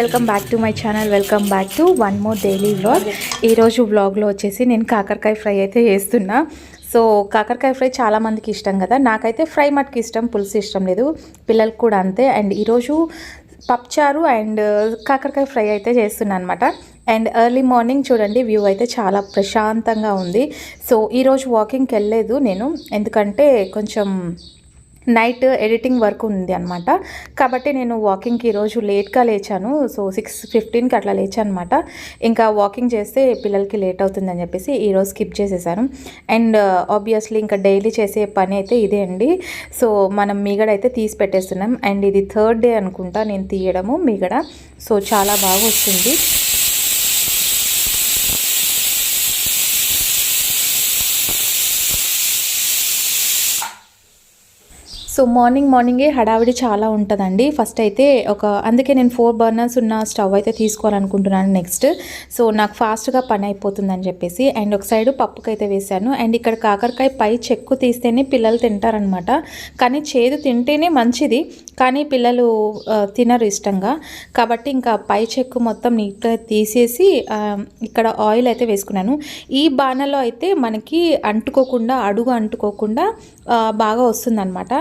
Welcome back to my channel. Welcome back to one more daily vlog. ఈరోజు వ్లాగ్లో వచ్చేసి నేను కాకరకాయ ఫ్రై అయితే చేస్తున్నా. సో కాకరకాయ ఫ్రై చాలామందికి ఇష్టం కదా. నాకైతే ఫ్రై మటుకు ఇష్టం పులుసు ఇష్టం లేదు. పిల్లలకు కూడా అంతే. అండ్ ఈరోజు పప్చారు అండ్ కాకరకాయ ఫ్రై అయితే చేస్తున్నాను అనమాట అండ్ ఎర్లీ మార్నింగ్ చూడండి వ్యూ అయితే చాలా ప్రశాంతంగా ఉంది. సో ఈరోజు వాకింగ్కి వెళ్ళలేదు నేను. ఎందుకంటే కొంచెం నైట్ ఎడిటింగ్ వర్క్ ఉంది అనమాట కాబట్టి నేను వాకింగ్కి ఈరోజు లేట్గా లేచాను. సో సిక్స్ ఫిఫ్టీన్కి అట్లా లేచాను అనమాట ఇంకా వాకింగ్ చేస్తే పిల్లలకి లేట్ అవుతుందని చెప్పేసి ఈరోజు స్కిప్ చేసేసాను. అండ్ ఆబ్వియస్లీ ఇంకా డైలీ చేసే పని అయితే ఇదే అండి. సో మనం మీగడైతే తీసి పెట్టేస్తున్నాం. అండ్ ఇది థర్డ్ డే అనుకుంటా నేను తీయడము మీగడ. సో చాలా బాగా వస్తుంది. సో మార్నింగ్ మార్నింగే హడావిడి చాలా ఉంటుందండి. ఫస్ట్ అయితే ఒక అందుకే నేను ఫోర్ బర్నర్స్ ఉన్న స్టవ్ అయితే తీసుకోవాలనుకుంటున్నాను నెక్స్ట్. సో నాకు ఫాస్ట్గా పని అయిపోతుందని చెప్పేసి అండ్ ఒక సైడ్ పప్పుకైతే వేశాను అండ్ ఇక్కడ కాకరకాయ పై చెక్కు తీస్తేనే పిల్లలు తింటారనమాట. కానీ చేదు తింటేనే మంచిది కానీ పిల్లలు తినరు ఇష్టంగా. కాబట్టి ఇంకా పై చెక్కు మొత్తం నీట్గా తీసేసి ఇక్కడ ఆయిల్ అయితే వేసుకున్నాను. ఈ బాణలో అయితే మనకి అంటుకోకుండా అడుగు అంటుకోకుండా బాగా వస్తుందన్నమాట.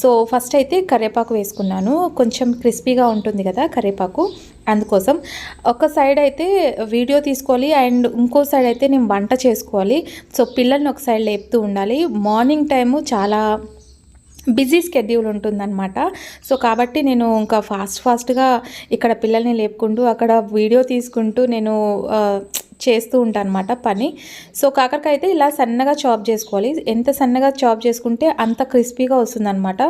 సో ఫస్ట్ అయితే కరివేపాకు వేసుకున్నాను. కొంచెం క్రిస్పీగా ఉంటుంది కదా కరివేపాకు అందుకోసం ఒక సైడ్ అయితే వీడియో తీసుకోవాలి అండ్ ఇంకో సైడ్ అయితే నేను వంట చేసుకోవాలి. సో పిల్లల్ని ఒక సైడ్ లేపుతూ ఉండాలి. మార్నింగ్ టైము చాలా బిజీ స్కెడ్యూల్ ఉంటుందన్నమాట. సో కాబట్టి నేను ఇంకా ఫాస్ట్ ఫాస్ట్గా ఇక్కడ పిల్లల్ని లేపుకుంటూ అక్కడ వీడియో తీసుకుంటూ నేను చేస్తూ ఉంటాను అనమాట పని. సో కాకరకాయ అయితే ఇలా సన్నగా చాప్ చేసుకోవాలి. ఎంత సన్నగా చాప్ చేసుకుంటే అంత క్రిస్పీగా వస్తుందన్నమాట.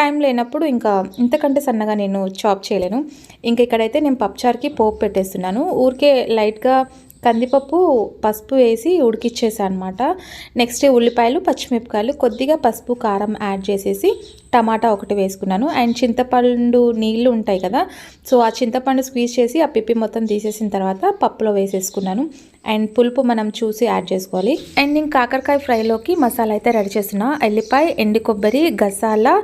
టైం లేనప్పుడు ఇంకా ఇంతకంటే సన్నగా నేను చాప్ చేయలేను. ఇంకా ఇక్కడైతే నేను పప్పుచారుకి పోపు పెట్టేస్తున్నాను. ఊరికే లైట్గా కందిపప్పు పసుపు వేసి ఉడికిచ్చేసాను అనమాట నెక్స్ట్ ఉల్లిపాయలు పచ్చిమిరపకాయలు కొద్దిగా పసుపు కారం యాడ్ చేసేసి టమాటా ఒకటి వేసుకున్నాను. అండ్ చింతపండు నీళ్ళు ఉంటాయి కదా సో ఆ చింతపండు స్క్వీజ్ చేసి ఆ పిప్పి మొత్తం తీసేసిన తర్వాత పప్పులో వేసేసుకున్నాను. అండ్ పులుపు మనం చూసి యాడ్ చేసుకోవాలి. అండ్ నేను కాకరకాయ ఫ్రైలోకి మసాలా అయితే రెడీ చేస్తున్నా. ఎల్లిపాయ ఎండి కొబ్బరి గసాలా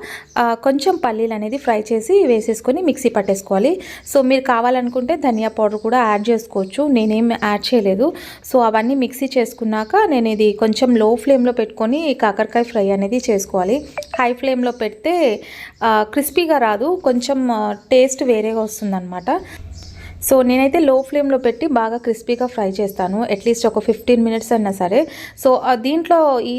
కొంచెం పల్లీలు అనేది ఫ్రై చేసి వేసేసుకొని మిక్సీ పట్టేసుకోవాలి. సో మీరు కావాలనుకుంటే ధనియా పౌడర్ కూడా యాడ్ చేసుకోవచ్చు. నేనేం యాడ్ చేయలేదు. సో అవన్నీ మిక్సీ చేసుకున్నాక నేను ఇది కొంచెం లో ఫ్లేమ్లో పెట్టుకొని కాకరకాయ ఫ్రై అనేది చేసుకోవాలి. హై ఫ్లేమ్లో పెడితే క్రిస్పీగా రాదు కొంచెం టేస్ట్ వేరేగా వస్తుందన్నమాట. సో నేనైతే లో ఫ్లేమ్లో పెట్టి బాగా క్రిస్పీగా ఫ్రై చేస్తాను. అట్లీస్ట్ ఒక ఫిఫ్టీన్ మినిట్స్ అయినా సరే. సో దీంట్లో ఈ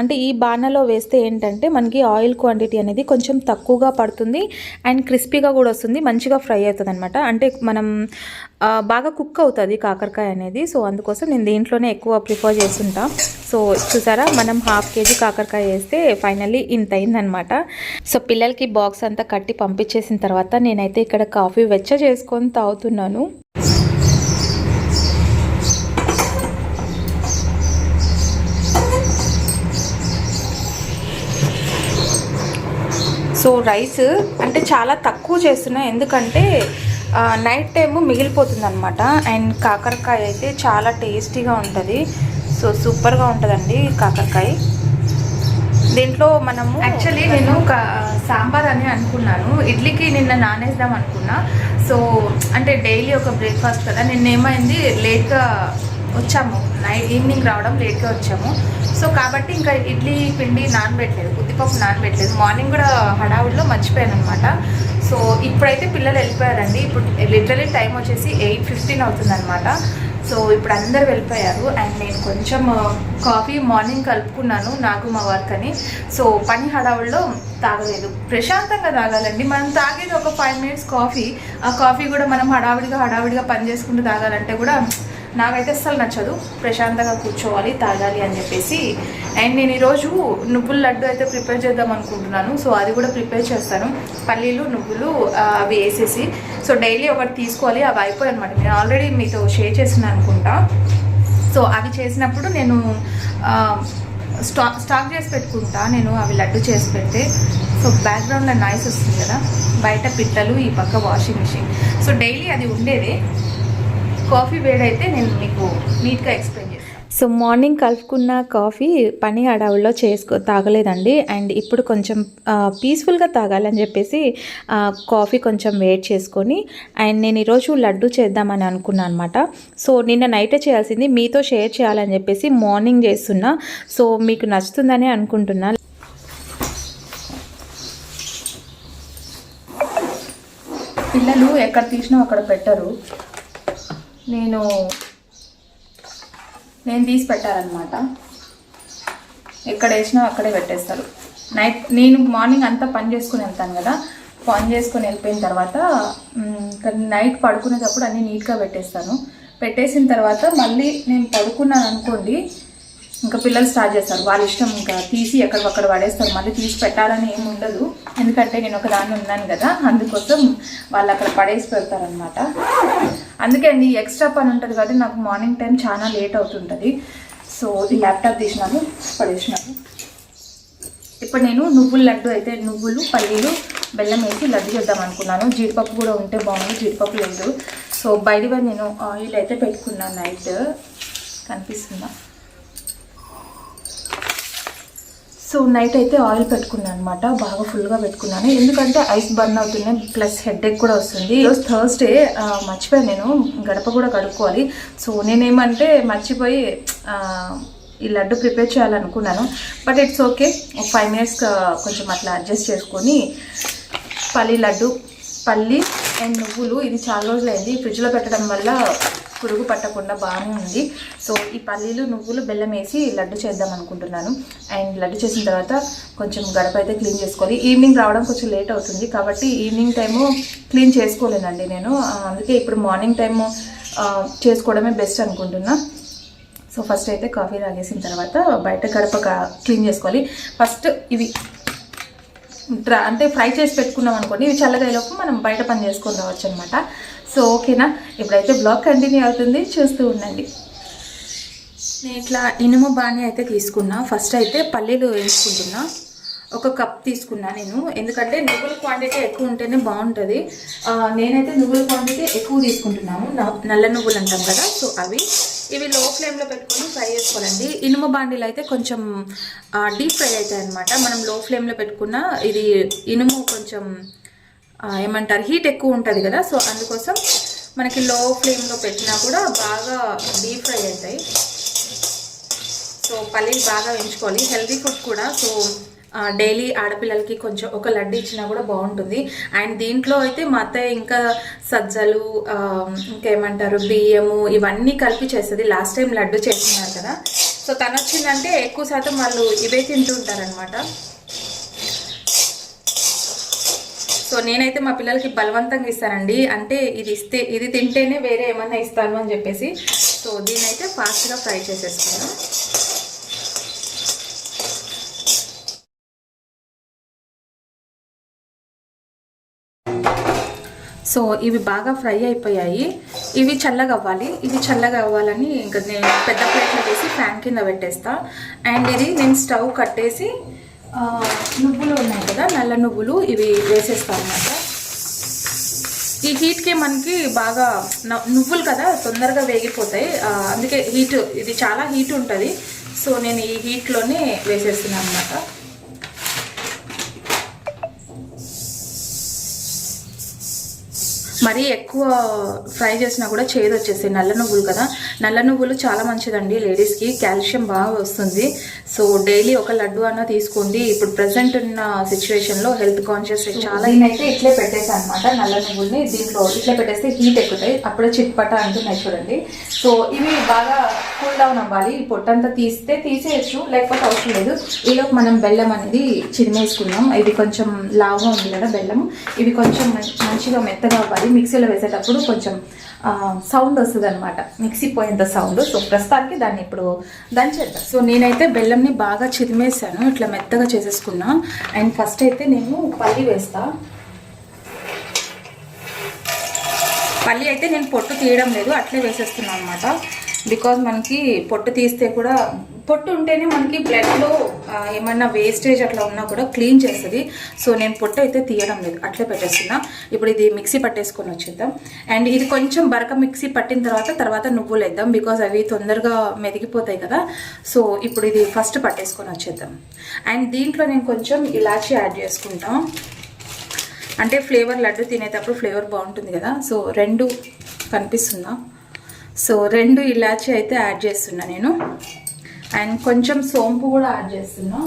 అంటే ఈ బాణలో వేస్తే ఏంటంటే మనకి ఆయిల్ క్వాంటిటీ అనేది కొంచెం తక్కువగా పడుతుంది. అండ్ క్రిస్పీగా కూడా వస్తుంది. మంచిగా ఫ్రై అవుతుంది అనమాట అంటే మనం బాగా కుక్ అవుతుంది కాకరకాయ అనేది. సో అందుకోసం నేను దీంట్లోనే ఎక్కువ ప్రిఫర్ చేస్తుంటా. సో చూసారా మనం హాఫ్ కేజీ కాకరకాయ వేస్తే ఫైనల్లీ ఇంత అయిందనమాట సో పిల్లలకి బాక్స్ అంతా కట్టి పంపించేసిన తర్వాత నేనైతే ఇక్కడ కాఫీ వెచ్చ చేసుకొని తాగుతున్నాను. సో రైస్ అంటే చాలా తక్కువ చేస్తున్నా. ఎందుకంటే నైట్ టైము మిగిలిపోతుంది అనమాట అండ్ కాకరకాయ అయితే చాలా టేస్టీగా ఉంటుంది. సో సూపర్గా ఉంటుందండి కాకరకాయ. దీంట్లో మనము యాక్చువల్లీ నేను సాంబార్ అని అనుకున్నాను. ఇడ్లీకి నిన్న నానేద్దాం అనుకున్నా. సో అంటే డైలీ ఒక బ్రేక్ఫాస్ట్ కదా. నిన్న ఏమైంది? లేట్గా వచ్చాము. నైట్ ఈవినింగ్ రావడం లేట్గా వచ్చాము. సో కాబట్టి ఇంకా ఇడ్లీ పిండి నానబెట్టలేదు. ఉద్దిపప్పు నానబెట్టలేదు. మార్నింగ్ కూడా హడావుడిలో మర్చిపోయాను అనమాట సో ఇప్పుడైతే పిల్లలు వెళ్ళిపోయారండి. ఇప్పుడు లిటరలీ టైం వచ్చేసి ఎయిట్ ఫిఫ్టీన్ అవుతుందన్నమాట. సో ఇప్పుడు అందరు వెళ్ళిపోయారు. అండ్ నేను కొంచెం కాఫీ మార్నింగ్ కలుపుకున్నాను నాకు మా వర్క్ అని సో పని హడావుల్లో తాగలేదు. ప్రశాంతంగా తాగాలండి. మనం తాగేది ఒక ఫైవ్ మినిట్స్ కాఫీ. ఆ కాఫీ కూడా మనం హడావిడిగా హడావిడిగా పని చేసుకుంటూ తాగాలంటే కూడా నాకైతే అస్సలు నచ్చదు. ప్రశాంతంగా కూర్చోవాలి తాగాలి అని చెప్పేసి. అండ్ నేను ఈరోజు నువ్వుల లడ్డు అయితే ప్రిపేర్ చేద్దాం అనుకుంటున్నాను. సో అది కూడా ప్రిపేర్ చేస్తాను. పల్లీలు నువ్వులు అవి వేసేసి. సో డైలీ ఒకటి తీసుకోవాలి. అవి అయిపోయాయి అనమాట నేను ఆల్రెడీ మీతో షేర్ చేసిన అనుకుంటా. సో అవి చేసినప్పుడు నేను స్టా స్టాక్ చేసి పెట్టుకుంటా. నేను అవి లడ్డు చేసి పెడితే. సో బ్యాక్గ్రౌండ్లో నాయిస్ వస్తుంది కదా. బయట పిట్టలు ఈ పక్క వాషింగ్ మిషన్. సో డైలీ అది ఉండేది. కాఫీ వేడైతే నేను మీకు నీట్గా ఎక్స్ప్లెయిన్ చేస్తాను సో మార్నింగ్ కలుపుకున్న కాఫీ పని హడావుల్లో చేసుకో తాగలేదండి. అండ్ ఇప్పుడు కొంచెం పీస్ఫుల్గా తాగాలని చెప్పేసి కాఫీ కొంచెం వెయిట్ చేసుకొని అండ్ నేను ఈరోజు లడ్డు చేద్దామని అనుకున్నాను అనమాట సో నిన్న నైటే చేయాల్సింది మీతో షేర్ చేయాలని చెప్పేసి మార్నింగ్ చేస్తున్నా. సో మీకు నచ్చుతుందని అనుకుంటున్నా. పిల్లలు ఎక్కడ తీసినా అక్కడ పెట్టరు. నేను నేను తీసి పెట్టాలన్నమాట ఎక్కడ వేసినా అక్కడే పెట్టేస్తారు. నైట్ నేను మార్నింగ్ అంతా పని చేసుకుని వెళ్తాను కదా పని చేసుకుని వెళ్ళిపోయిన తర్వాత నైట్ పడుకునేటప్పుడు అన్నీ నీట్గా పెట్టేస్తాను. పెట్టేసిన తర్వాత మళ్ళీ నేను పడుకున్నాను అనుకోండి ఇంకా పిల్లలు స్టార్ట్ చేస్తారు. వాళ్ళ ఇష్టం ఇంకా తీసి ఎక్కడొక్కడ పడేస్తారు. మళ్ళీ తీసి పెట్టాలని ఏమి ఉండదు. ఎందుకంటే నేను ఒక దాన్ని ఉన్నాను కదా అందుకోసం వాళ్ళు అక్కడ పడేసి పెడతారనమాట అందుకే అండి ఎక్స్ట్రా పని ఉంటుంది కాబట్టి నాకు మార్నింగ్ టైం చాలా లేట్ అవుతుంటుంది. సో ఈ ల్యాప్టాప్ తీసినాను పడేసినాను. ఇప్పుడు నేను నువ్వుల లడ్డు అయితే నువ్వులు పల్లీలు బెల్లం వేసి లడ్డు చేద్దాం అనుకున్నాను. జీడిపప్పు కూడా ఉంటే బాగుంది జీడిపప్పు లేదు. సో బయటగా నేను ఆయిల్ అయితే పెట్టుకున్నాను నైట్. కనిపిస్తుందా? సో నైట్ అయితే ఆయిల్ పెట్టుకున్నాను అనమాట బాగా ఫుల్గా పెట్టుకున్నాను. ఎందుకంటే ఐస్ బర్న్ అవుతున్నాయి ప్లస్ హెడ్ ఎక్ కూడా వస్తుంది. ఈరోజు థర్స్డే మర్చిపోయాను నేను. గడప కూడా కడుక్కోవాలి. సో నేనేమంటే మర్చిపోయి ఈ లడ్డు ప్రిపేర్ చేయాలనుకున్నాను. But it's okay. Five minutes కొంచెం అట్లా అడ్జస్ట్ చేసుకొని పల్లి లడ్డు పల్లి అండ్ నువ్వులు. ఇది చాలా రోజులైంది. ఫ్రిడ్జ్లో పెట్టడం వల్ల పురుగు పట్టకుండా బాగానే ఉంది. సో ఈ పల్లీలు నువ్వులు బెల్లం వేసి లడ్డు చేద్దాం అనుకుంటున్నాను. అండ్ లడ్డు చేసిన తర్వాత కొంచెం గడప అయితే క్లీన్ చేసుకోవాలి. ఈవినింగ్ రావడం కొంచెం లేట్ అవుతుంది కాబట్టి ఈవినింగ్ టైము క్లీన్ చేసుకోలేనండి నేను. అందుకే ఇప్పుడు మార్నింగ్ టైము చేసుకోవడమే బెస్ట్ అనుకుంటున్నా. సో ఫస్ట్ అయితే కాఫీ తాగేసిన తర్వాత బయట గడప క్లీన్ చేసుకోవాలి. ఫస్ట్ ఇవి అంటే ఫ్రై చేసి పెట్టుకున్నాం అనుకోండి ఇవి చల్లగా మనం బయట పని చేసుకొని రావచ్చు అనమాట సో ఓకేనా? ఇప్పుడైతే బ్లాగ్ కంటిన్యూ అవుతుంది. చూస్తూ ఉండండి. నేను ఇట్లా ఇనుము బాణి అయితే తీసుకున్నా. ఫస్ట్ అయితే పల్లీలు వేసుకుంటున్నా. ఒక కప్ తీసుకున్నా నేను. ఎందుకంటే నువ్వుల క్వాంటిటీ ఎక్కువ ఉంటేనే బాగుంటుంది. నేనైతే నువ్వుల క్వాంటిటీ ఎక్కువ తీసుకుంటున్నాము. నల్ల నువ్వులు అంటాం కదా సో అవి. ఇవి లో ఫ్లేమ్లో పెట్టుకొని ఫ్రై చేసుకోవాలండి. ఇనుము బాండీలు అయితే కొంచెం డీప్ ఫ్రై అవుతాయి అనమాట మనం లో ఫ్లేమ్లో పెట్టుకున్న ఇది ఇనుము కొంచెం ఏమంటారు హీట్ ఎక్కువ ఉంటుంది కదా సో అందుకోసం మనకి లో ఫ్లేమ్లో పెట్టినా కూడా బాగా డీప్ ఫ్రై అవుతాయి. సో పల్లీలు బాగా వేయించుకోవాలి. హెల్తీ ఫుడ్ కూడా సో డైలీ ఆడపిల్లలకి కొంచెం ఒక లడ్డు ఇచ్చినా కూడా బాగుంటుంది. అండ్ దీంట్లో అయితే మా అత్తయ్య ఇంకా సజ్జలు ఇంకేమంటారు బియ్యము ఇవన్నీ కలిపి చేస్తుంది. లాస్ట్ టైం లడ్డు చేస్తున్నారు కదా. సో తను వచ్చిందంటే ఎక్కువ శాతం వాళ్ళు ఇవే తింటుంటారనమాట సో నేనైతే మా పిల్లలకి బలవంతంగా ఇస్తానండి. అంటే ఇది ఇస్తే ఇది తింటేనే వేరే ఏమన్నా ఇస్తాను అని చెప్పేసి. సో దీన్ని అయితే ఫాస్ట్గా ఫ్రై చేసేస్తాను సో ఇవి బాగా ఫ్రై అయిపోయాయి. ఇవి చల్లగా అవ్వాలి. ఇవి చల్లగా అవ్వాలని ఇంకా నేను పెద్ద ప్లేట్లో వేసి ఫ్యాన్ కింద పెట్టేస్తా. అండ్ ఇది నేను స్టవ్ కట్టేసి నువ్వులు ఉన్నాయి కదా నల్ల నువ్వులు ఇవి వేసేస్తాను అనమాట ఈ హీట్కి మనకి బాగా నువ్వులు కదా తొందరగా వేగిపోతాయి. అందుకే హీట్ ఇది చాలా హీట్ ఉంటుంది. సో నేను ఈ హీట్లోనే వేసేస్తున్నాను అనమాట మరీ ఎక్కువ ఫ్రై చేసినా కూడా చేదు వచ్చేసి నల్ల నువ్వులు కదా. నల్ల నువ్వులు చాలా మంచిదండి లేడీస్కి కాల్షియం బాగా వస్తుంది. సో డైలీ ఒక లడ్డు అన్న తీసుకోండి. ఇప్పుడు ప్రజెంట్ ఉన్న సిచ్యువేషన్లో హెల్త్ కాన్షియస్ చాలా అయితే ఇట్లే పెట్టేసాను అనమాట నల్ల నువ్వుల్ని దీంట్లో ఇట్లే పెట్టేస్తే హీట్ ఎక్కుతాయి. అప్పుడే చిట్పట అంటున్నాయి చూడండి. సో ఇవి బాగా కూల్ డౌన్ అవ్వాలి. ఈ పొట్టంతా తీస్తే తీసేయచ్చు లేకపోతే అవసరం లేదు. ఈలోపు మనం బెల్లం అనేది చిరిమేసుకున్నాం ఇది కొంచెం లావుగా ఉంది కదా బెల్లం. ఇవి కొంచెం మంచిగా మెత్తగా అవ్వాలి. మిక్సీలో వేసేటప్పుడు కొంచెం సౌండ్ వస్తుంది అనమాట మిక్సీ పోయేంత సౌండ్. సో ప్రస్తుతానికి దాన్ని ఇప్పుడు దంచేద్దాం. సో నేనైతే బెల్లం బెల్లంని బాగా చిరిమేసాను ఇట్లా మెత్తగా చేసేసుకున్నా. అండ్ ఫస్ట్ అయితే నేను పల్లి వేస్తా. పల్లి అయితే నేను పొట్టు తీయడం లేదు. అట్లే వేసేస్తున్నాను అనమాట బికాజ్ మనకి పొట్టు తీస్తే కూడా పొట్టు ఉంటేనే మనకి బ్లడ్లో ఏమన్నా వేస్టేజ్ అట్లా ఉన్నా కూడా క్లీన్ చేస్తుంది. సో నేను పొట్టు అయితే తీయడం లేదు. అట్లే పెట్టేస్తున్నా. ఇప్పుడు ఇది మిక్సీ పట్టేసుకొని వచ్చేద్దాం. అండ్ ఇది కొంచెం బరక మిక్సీ పట్టిన తర్వాత తర్వాత నువ్వులు వేద్దాం. బికాజ్ అవి తొందరగా మెదిగిపోతాయి కదా. సో ఇప్పుడు ఇది ఫస్ట్ పట్టేసుకొని వచ్చేద్దాం. అండ్ దీంట్లో నేను కొంచెం ఇలాచి యాడ్ చేసుకుంటాం. అంటే ఫ్లేవర్ లడ్డు తినేటప్పుడు ఫ్లేవర్ బాగుంటుంది కదా. సో రెండు కనిపిస్తుందా? సో రెండు ఇలాచి అయితే యాడ్ చేస్తున్నా నేను. అండ్ కొంచెం సోంపు కూడా యాడ్ చేస్తున్నా.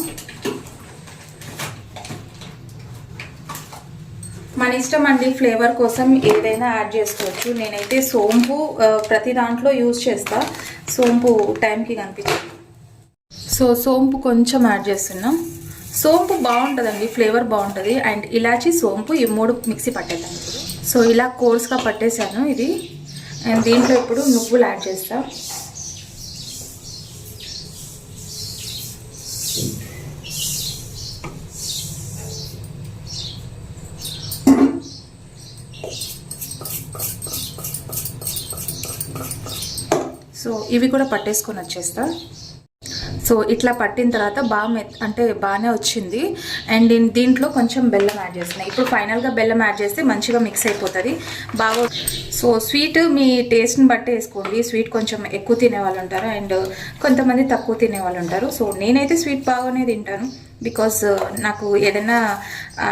మన ఇష్టం అండి ఫ్లేవర్ కోసం ఏదైనా యాడ్ చేసుకోవచ్చు. నేనైతే సోంపు ప్రతి దాంట్లో యూజ్ చేస్తా. సోంపు టైంకి కనిపించింది. సో సోంపు కొంచెం యాడ్ చేస్తున్నాం. సోంపు బాగుంటుందండి ఫ్లేవర్ బాగుంటుంది. అండ్ ఇలాచి సోంపు ఈ మూడు మిక్సీ పట్టేద్దాం సో ఇలా కోర్స్గా పట్టేశాను ఇది. దీంట్లో ఇప్పుడు నువ్వులు యాడ్ చేస్తాను సో ఇవి కూడా పట్టేసుకొని వచ్చేస్తా. సో ఇట్లా పట్టిన తర్వాత బాగా మెత్ అంటే బాగానే వచ్చింది. అండ్ దీంట్లో కొంచెం బెల్లం యాడ్ చేస్తున్నాయి ఇప్పుడు ఫైనల్గా బెల్లం యాడ్ చేస్తే మంచిగా మిక్స్ అయిపోతుంది. బాగా సో స్వీట్ మీ టేస్ట్ని బట్టి వేసుకోండి. స్వీట్ కొంచెం ఎక్కువ తినే వాళ్ళు ఉంటారు. అండ్ కొంతమంది తక్కువ తినే వాళ్ళు ఉంటారు. సో నేనైతే స్వీట్ బాగానే తింటాను. బికాస్ uh, నాకు ఏదైనా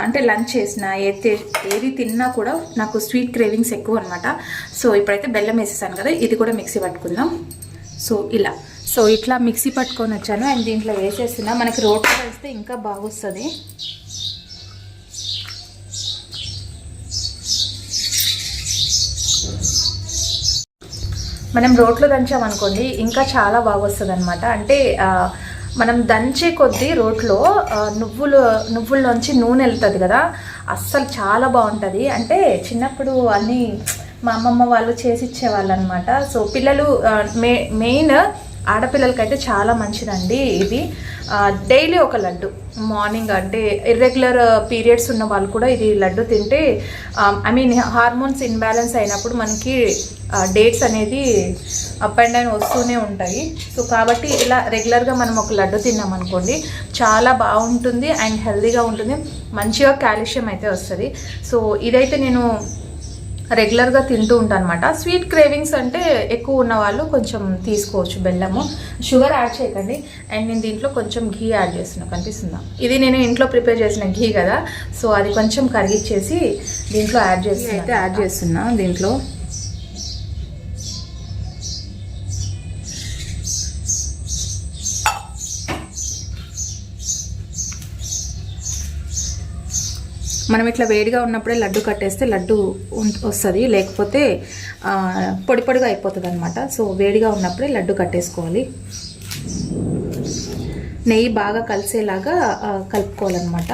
అంటే లంచ్ చేసినా ఏది ఏది తిన్నా కూడా నాకు స్వీట్ క్రేవింగ్స్ ఎక్కువ అనమాట సో ఇప్పుడైతే బెల్లం వేసేసాను కదా ఇది కూడా మిక్సీ పట్టుకుందాం. సో ఇలా. సో ఇట్లా మిక్సీ పట్టుకొని వచ్చాను. అండ్ దీంట్లో వేసేస్తున్నా. మనకి రోట్లో వేస్తే ఇంకా బాగొస్తుంది. మనం రోట్లో దంచామనుకోండి ఇంకా చాలా బాగా వస్తుంది అనమాట అంటే మనం దంచే కొద్దీ రోట్లో నువ్వులు నువ్వుల్లోంచి నూనె వెళ్తుంది కదా అస్సలు చాలా బాగుంటుంది. అంటే చిన్నప్పుడు అన్నీ మా అమ్మమ్మ వాళ్ళు చేసి ఇచ్చేవాళ్ళు అనమాట సో పిల్లలు మే మెయిన్ ఆడపిల్లలకైతే చాలా మంచిదండి ఇది. డైలీ ఒక లడ్డు. మార్నింగ్ అంటే ఇర్రెగ్యులర్ పీరియడ్స్ ఉన్న వాళ్ళు కూడా ఇది లడ్డు తింటే ఐ మీన్ హార్మోన్స్ ఇన్బ్యాలెన్స్ అయినప్పుడు మనకి డేట్స్ అనేది అప్ అండ్ డౌన్ వస్తూనే ఉంటాయి. సో కాబట్టి ఇలా రెగ్యులర్గా మనం ఒక లడ్డు తిన్నామనుకోండి చాలా బాగుంటుంది అండ్ హెల్దీగా ఉంటుంది. మంచిగా కాల్షియం అయితే వస్తుంది. సో ఇదైతే నేను రెగ్యులర్గా తింటూ ఉంటాను అనమాట స్వీట్ క్రేవింగ్స్ అంటే ఎక్కువ ఉన్న వాళ్ళు కొంచెం తీసుకోవచ్చు బెల్లము. షుగర్ యాడ్ చేయకండి. అండ్ నేను దీంట్లో కొంచెం ఘీ యాడ్ చేస్తున్నా. కనిపిస్తుందా? ఇది నేను ఇంట్లో ప్రిపేర్ చేసిన ఘీ కదా. సో అది కొంచెం కరిగిచ్చేసి దీంట్లో యాడ్ చేస్తున్నా అయితే యాడ్ చేస్తున్నా దీంట్లో. మనం ఇట్లా వేడిగా ఉన్నప్పుడే లడ్డు కట్టేస్తే లడ్డు వస్తుంది. లేకపోతే పొడి పొడిగా అయిపోతుంది అనమాట సో వేడిగా ఉన్నప్పుడే లడ్డు కట్టేసుకోవాలి. నెయ్యి బాగా కలిసేలాగా కలుపుకోవాలన్నమాట.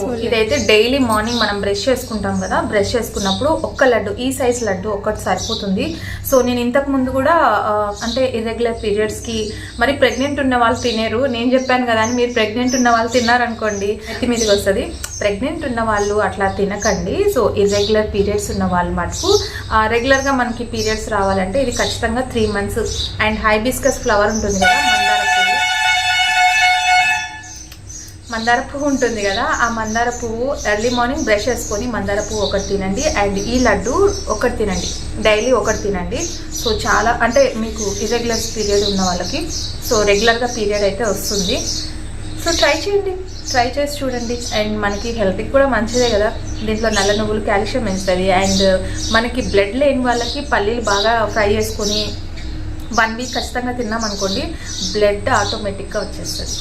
సో ఇదైతే డైలీ మార్నింగ్ మనం బ్రష్ చేసుకుంటాం కదా బ్రష్ చేసుకున్నప్పుడు ఒక్క లడ్డు ఈ సైజ్ లడ్డు ఒక్కటి సరిపోతుంది. సో నేను ఇంతకు ముందు కూడా అంటే ఇర్రెగ్యులర్ పీరియడ్స్కి మరి ప్రెగ్నెంట్ ఉన్న వాళ్ళు తినేరు. నేను చెప్పాను కదా అని మీరు ప్రెగ్నెంట్ ఉన్న వాళ్ళు తిన్నారనుకోండి నెత్తి మీదకి వస్తుంది ప్రెగ్నెంట్ ఉన్న వాళ్ళు అట్లా తినకండి. సో ఇర్రెగ్యులర్ పీరియడ్స్ ఉన్న వాళ్ళు మటుకు రెగ్యులర్గా మనకి పీరియడ్స్ రావాలంటే ఇది ఖచ్చితంగా three months and hibiscus flower ఉంటుంది కదా మందార పువ్వు. మందార పువ్వు ఉంటుంది కదా ఆ మందార పువ్వు ఎర్లీ మార్నింగ్ బ్రష్ చేసుకొని మందార పువ్వు ఒకటి తినండి. అండ్ ఈ లడ్డు ఒకటి తినండి. డైలీ ఒకటి తినండి. సో చాలా అంటే మీకు ఇర్రెగ్యులర్ పీరియడ్ ఉన్న వాళ్ళకి సో రెగ్యులర్గా పీరియడ్ అయితే వస్తుంది. సో ట్రై చేయండి. ట్రై చేసి చూడండి. అండ్ మనకి హెల్త్కి కూడా మంచిదే కదా. దీంట్లో నల్ల నువ్వులు కాల్షియం పెంచుతుంది అండ్ మనకి బ్లడ్ లేని వాళ్ళకి పల్లీలు బాగా ఫ్రై చేసుకొని వన్ వీక్ ఖచ్చితంగా తిన్నాం అనుకోండి బ్లడ్ ఆటోమేటిక్గా వచ్చేస్తుంది.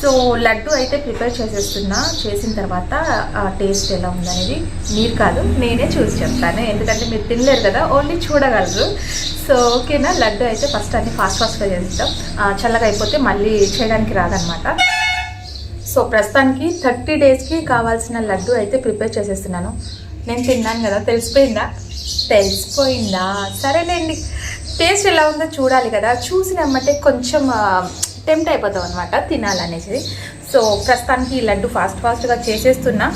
సో లడ్డు అయితే ప్రిపేర్ చేసేస్తున్నా. చేసిన తర్వాత ఆ టేస్ట్ ఎలా ఉందనేది మీరు కాదు నేనే చూసి చెప్తాను. ఎందుకంటే మీరు తినలేరు కదా ఓన్లీ చూడగలరు. సో ఓకేనా లడ్డు అయితే ఫస్ట్ అన్ని ఫాస్ట్ ఫాస్ట్గా చేస్తాం చల్లగా అయిపోతే మళ్ళీ చేయడానికి రాదనమాట సో ప్రస్తుతానికి థర్టీ డేస్కి కావాల్సిన లడ్డు అయితే ప్రిపేర్ చేసేస్తున్నాను. నేను తిన్నాను కదా తెలిసిపోయిందా? తెలిసిపోయిందా? సరేనండి టేస్ట్ ఎలా ఉందో చూడాలి కదా. చూసినమ్మంటే కొంచెం టెంప్ట్ అయిపోతాం అనమాట తినాలనేసి సో ప్రస్తుతానికి ఈ లడ్డు ఫాస్ట్ ఫాస్ట్గా చేసేస్తున్నా.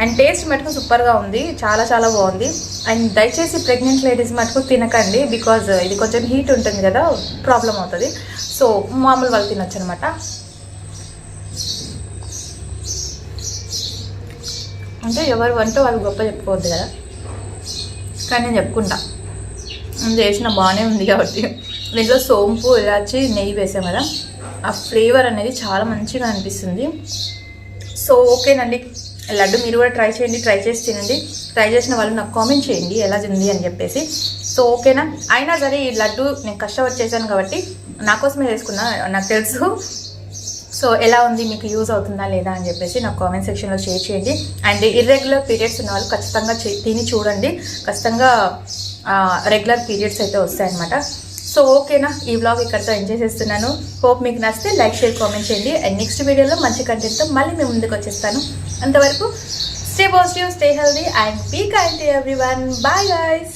అండ్ టేస్ట్ మటుకు సూపర్గా ఉంది చాలా చాలా బాగుంది. అండ్ దయచేసి ప్రెగ్నెంట్ లేడీస్ మటుకు తినకండి బికాజ్ ఇది కొంచెం హీట్ ఉంటుంది కదా ప్రాబ్లం అవుతుంది. సో మామూలు వాళ్ళు తినొచ్చు అనమాట అంటే ఎవరు వంట వాళ్ళు గొప్ప చెప్పుకోవద్దు కదా. కానీ నేను చెప్పుకుంటా. చేసిన బాగానే ఉంది కాబట్టి. దీంట్లో సోంపు ఇలాచి నెయ్యి వేసాం కదా. ఆ ఫ్లేవర్ అనేది చాలా మంచిగా అనిపిస్తుంది. సో ఓకేనండి. లడ్డు మీరు కూడా ట్రై చేయండి ట్రై చేసి తినండి. ట్రై చేసిన వాళ్ళు నాకు కామెంట్ చేయండి ఎలా తింది అని చెప్పేసి. సో ఓకేనా? అయినా సరే ఈ లడ్డు నేను కష్టపడి చేశాను కాబట్టి నా కోసమే చేసుకున్నా నాకు తెలుసు. సో ఎలా ఉంది మీకు యూజ్ అవుతుందా లేదా అని చెప్పేసి నాకు కామెంట్ సెక్షన్లో షేర్ చేయండి. అండ్ ఇర్రెగ్యులర్ పీరియడ్స్ ఉన్న వాళ్ళు ఖచ్చితంగా చే- తిని చూడండి. ఖచ్చితంగా రెగ్యులర్ పీరియడ్స్ అయితే వస్తాయన్నమాట. సో ఓకేనా? ఈ బ్లాగ్ ఇక్కడితో ఎంజాయ్ చేస్తున్నాను హోప్ మీకు నచ్చితే లైక్ షేర్ కామెంట్ చేయండి. అండ్ నెక్స్ట్ వీడియోలో మంచి కంటెంట్తో మళ్ళీ మేము ముందుకు వచ్చేస్తాను. అంతవరకు stay positive stay healthy and be kind everyone bye guys